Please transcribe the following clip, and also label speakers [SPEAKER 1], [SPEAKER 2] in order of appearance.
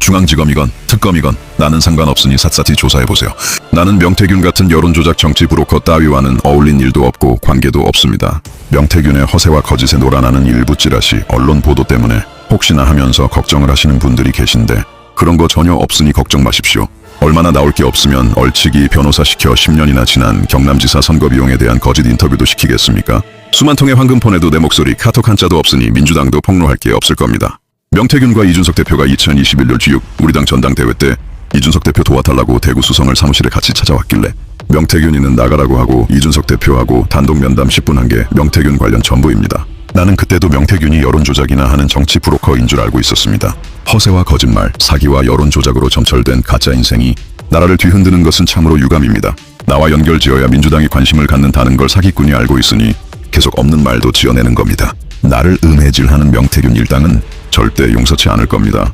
[SPEAKER 1] 중앙지검이건 특검이건 나는 상관없으니 샅샅이 조사해보세요. 나는 명태균 같은 여론조작 정치 브로커 따위와는 어울린 일도 없고 관계도 없습니다. 명태균의 허세와 거짓에 놀아나는 일부 찌라시 언론 보도 때문에 혹시나 하면서 걱정을 하시는 분들이 계신데 그런 거 전혀 없으니 걱정 마십시오. 얼마나 나올 게 없으면 얼치기 변호사 시켜 10년이나 지난 경남지사 선거 비용에 대한 거짓 인터뷰도 시키겠습니까? 수만 통의 황금 폰에도 내 목소리 카톡 한자도 없으니 민주당도 폭로할 게 없을 겁니다. 명태균과 이준석 대표가 2021년 G6 우리 당 전당대회 때 이준석 대표 도와달라고 대구 수성을 사무실에 같이 찾아왔길래 명태균이는 나가라고 하고 이준석 대표하고 단독 면담 10분 한 게 명태균 관련 전부입니다. 나는 그때도 명태균이 여론조작이나 하는 정치 브로커인 줄 알고 있었습니다. 허세와 거짓말, 사기와 여론조작으로 점철된 가짜 인생이 나라를 뒤흔드는 것은 참으로 유감입니다. 나와 연결지어야 민주당이 관심을 갖는다는 걸 사기꾼이 알고 있으니 계속 없는 말도 지어내는 겁니다. 나를 음해질하는 명태균 일당은 절대 용서치 않을 겁니다.